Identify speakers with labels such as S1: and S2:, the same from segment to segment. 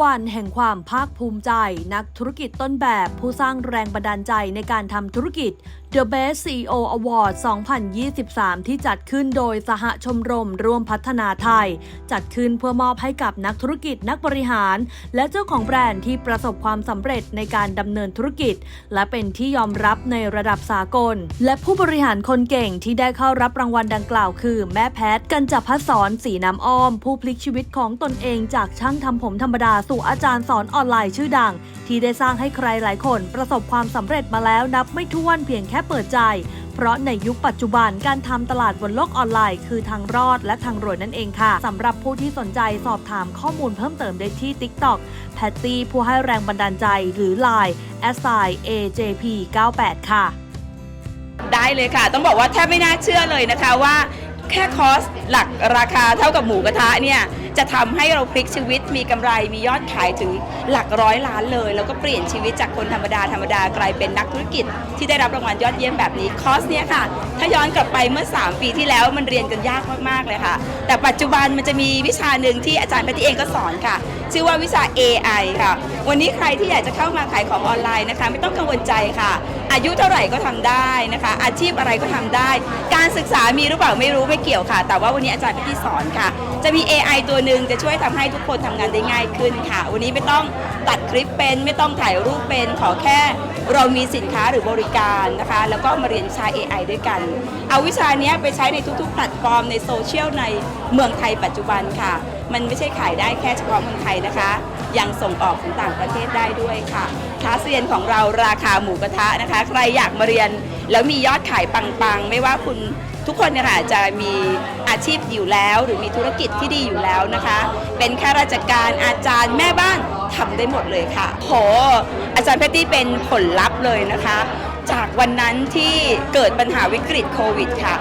S1: วัลแห่งความภาคภูมิใจ นักธุรกิจต้นแบบผู้สร้างแรงบันดาลใจในการทำธุรกิจ The Best CEO Award 2023 ที่จัดขึ้นโดยสหชมรมร่วมพัฒนาไทย จัดขึ้นเพื่อมอบให้กับนักธุรกิจนักบริหาร และเจ้าของแบรนด์ที่ประสบความสำเร็จในการดำเนินธุรกิจ และเป็นที่ยอมรับในระดับสากล และผู้บริหารคนเก่งที่ได้เข้ารับรางวัลดังกล่าวคือ แม่แพทย์กัญจพัฒสอนสีน้ำอ้อม ผู้พลิกชีวิตของตนเองจากช่างทำผมธรรมดาสู่อาจารย์สอนออนไลน์ชื่อดัง ที่ได้สร้างให้ใครหลายคนประสบความสำเร็จมาแล้วนับไม่ถ้วนเพียงแค่เปิดใจ เพราะในยุคปัจจุบันการทำตลาดบนโลกออนไลน์ คือทางรอดและทางรวยนั่นเองค่ะสำหรับผู้ที่สนใจสอบถามข้อมูลเพิ่มเติมได้ที่ TikTok แพตตี้ผู้ให้แรงบันดาลใจหรือ Line s i AJP 98ค่ะ
S2: ได้เลยค่ะ ต้องบอกว่าแทบไม่น่าเชื่อเลยนะคะว่า แค่คอสหลักราคาเท่ากับหมูกระทะเนี่ยจะทำให้เราพลิกชีวิตมีกำไรมียอดขายถึงหลักร้อยล้านเลย แล้วก็เปลี่ยนชีวิตจากคนธรรมดาธรรมดากลายเป็นนักธุรกิจ ที่ได้รับรางวัลยอดเยี่ยมแบบนี้คอสเนี่ยค่ะ ถ้าย้อนกลับไปเมื่อ 3 ปีที่แล้วมันเรียนกันยากมากๆเลยค่ะ แต่ปัจจุบันมันจะมีวิชาหนึ่งที่อาจารย์พัติเองก็สอนค่ะ ชื่อว่าวิชา AI ค่ะ วันนี้ใครที่อยากจะเข้ามาขายของออนไลน์นะคะ ไม่ต้องกังวลใจค่ะ อายุเท่าไหร่ก็ทำได้นะคะ อาชีพอะไรก็ทำได้ การศึกษามีหรือเปล่าไม่รู้ไม่เกี่ยวค่ะ แต่ว่าวันนี้อาจารย์แพทย์สอนค่ะ จะมี AI ตัวหนึ่งจะช่วยทำให้ทุกคนทำงานได้ง่ายขึ้นค่ะ วันนี้ไม่ต้องตัดคลิปเป็น ไม่ต้องถ่ายรูปเป็น ขอแค่เรามีสินค้าหรือบริการนะคะ แล้วก็มาเรียนวิชา AI ด้วยกัน เอาวิชานี้ไปใช้ในทุกๆแพลตฟอร์มในโซเชียลในเมืองไทยปัจจุบันค่ะ มันไม่ใช่ขายได้แค่เฉพาะเมืองไทยนะคะ ยังส่งออกถึงต่างประเทศได้ด้วยค่ะคลาสเรียนของเราราคาหมูกระทะนะคะ ใครอยากมาเรียนแล้วมียอดขายปังๆ ไม่ว่าคุณ ทุกคนเนี่ยค่ะจะมีอาชีพอยู่แล้ว หรือมีธุรกิจที่ดีอยู่แล้วนะคะ เป็นข้าราชการอาจารย์แม่บ้านทำได้หมดเลยค่ะโหอาจารย์แพตตี้เป็นผลลัพธ์เลยนะคะ จากวันนั้นที่เกิดปัญหาวิกฤตโควิดค่ะ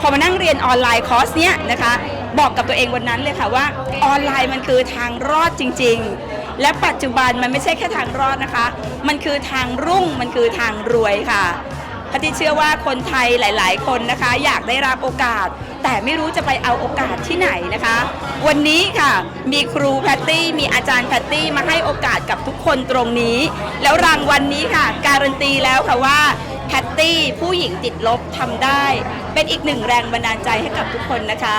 S2: พอมานั่งเรียนออนไลน์คอร์สเนี้ยนะคะบอกกับตัวเองวันนั้นเลยค่ะว่าออนไลน์มันคือทางรอดจริง ๆ และปัจจุบันมันไม่ใช่แค่ทางรอดนะคะ มันคือทางรุ่งมันคือทางรวยค่ะ พติเชื่อว่าคนไทยหลาย ๆ คนนะคะ อยากได้รับโอกาส แต่ไม่รู้จะไปเอาโอกาสที่ไหนนะคะ วันนี้ค่ะมีครูแพตตี้มีอาจารย์แพตตี้มาให้โอกาสกับทุกคนตรงนี้ แล้วรางวัลนนี้ค่ะ การันตีแล้วค่ะว่าแพตตี้ผู้หญิงติดลบทำได้ เป็นอีกหนึ่งแรงบันดาลใจให้กับทุกคนนะคะ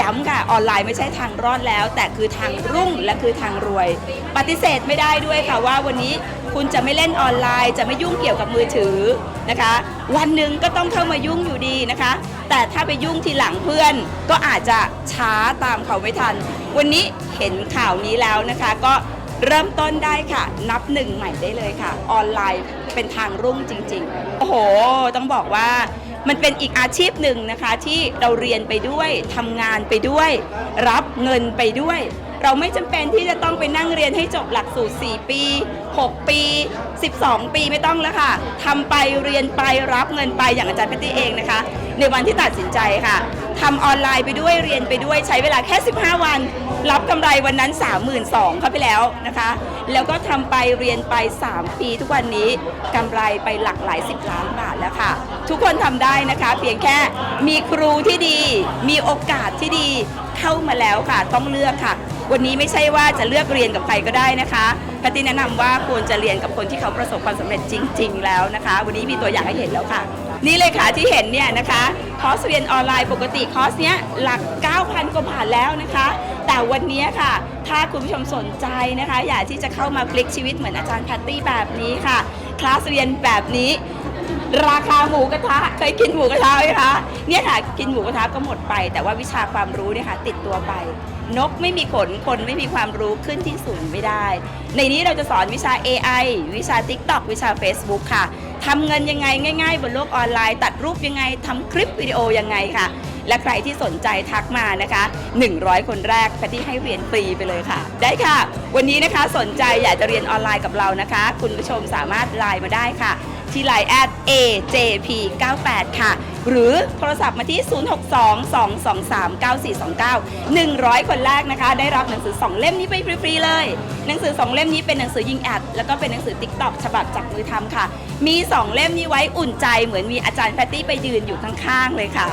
S2: ย้ำค่ะออนไลน์ไม่ใช่ทางรอดแล้ว แต่คือทางรุ่งและคือทางรวย ปฏิเสธไม่ได้ด้วยค่ะว่าวันนี้ คุณจะไม่เล่นออนไลน์ จะไม่ยุ่งเกี่ยวกับมือถือนะคะ วันหนึ่งก็ต้องเข้ามายุ่งอยู่ดีนะคะ แต่ถ้าไปยุ่งทีหลังเพื่อน ก็อาจจะช้าตามเขาไม่ทัน วันนี้เห็นข่าวนี้แล้วนะคะ ก็เริ่มต้นได้ค่ะ นับหนึ่งใหม่ได้เลยค่ะ ออนไลน์เป็นทางรุ่งจริง ๆ โอ้โห ต้องบอกว่ามันเป็นอีกอาชีพหนึ่งนะคะที่เราเรียนไปด้วยทำงานไปด้วย รับเงินไปด้วย เราไม่จำเป็นที่จะต้องไปนั่งเรียนให้จบหลักสูตร 4 ปี 6 ปี 12 ปีไม่ต้องแล้วค่ะทำไปเรียนไปรับเงินไปอย่างอาจารย์พตตี้เองนะคะ ในวันที่ตัดสินใจค่ะทำออนไลน์ไปด้วยเรียนไปด้วยใช้เวลาแค่ 15 วัน รับกำไรวันนั้น 32,000เข้าไปแล้วนะคะ แล้วก็ทำไปเรียนไป 3 ปีทุกวันนี้กำไรไปหลักหลาย 10 ล้านบาทแล้วค่ะ ทุกคนทำได้นะคะ เพียงแค่มีครูที่ดี มีโอกาสที่ดีเข้ามาแล้วค่ะ ต้องเลือกค่ะ วันนี้ไม่ใช่ว่าจะเลือกเรียนกับใครก็ได้นะคะแพตตี้แนะนำว่าควรจะเรียนกับคนที่เขาประสบความสำเร็จจริง ๆ แล้วนะคะ วันนี้มีตัวอย่างให้เห็นแล้วค่ะ นี่เลยค่ะที่เห็นเนี่ยนะคะคอร์สเรียนออนไลน์ปกติคอร์สเนี้ยหลัก 9,000กว่าบาทแล้วนะคะ แต่วันนี้ค่ะ ถ้าคุณผู้ชมสนใจนะคะ อยากที่จะเข้ามาพลิกชีวิตเหมือนอาจารย์แพตตี้แบบนี้ค่ะคลาสเรียนแบบนี้ ราคาหมูกระทะเคยกินหมูกระทะไหมคะเนี่ยค่ะกินหมูกระทะก็หมดไป แต่ว่าวิชาความรู้เนี่ยค่ะติดตัวไป นกไม่มีขนคนไม่มีความรู้ขึ้นที่สูงไม่ได้ ในนี้เราจะสอนวิชา AI วิชา TikTok วิชา Facebook ค่ะทำเงินยังไงง่าย ๆ บนโลกออนไลน์ ตัดรูปยังไงทำคลิปวิดีโอยังไงค่ะ และใครที่สนใจทักมานะคะ 100 คนแรกแพทตี้ให้เรียนฟรีไปเลยค่ะ ได้ค่ะ วันนี้นะคะสนใจอยากจะเรียนออนไลน์กับเรานะคะ คุณผู้ชมสามารถไลน์มาได้ค่ะ ที่ไลน์แอด AJP98 ค่ะ หรือโทรศัพท์มาที่ 062-223-9429 100 คนแรกนะคะ ได้รับหนังสือ 2 เล่มนี้ไปฟรีๆเลย หนังสือ 2 เล่มนี้เป็นหนังสือยิงแอด แล้วก็เป็นหนังสือ TikTok ฉบับจับมือทำค่ะ มี 2 เล่มนี้ไว้อุ่นใจเหมือนมีอาจารย์แพตตี้ไปยืนอยู่ข้างๆเลยค่ะ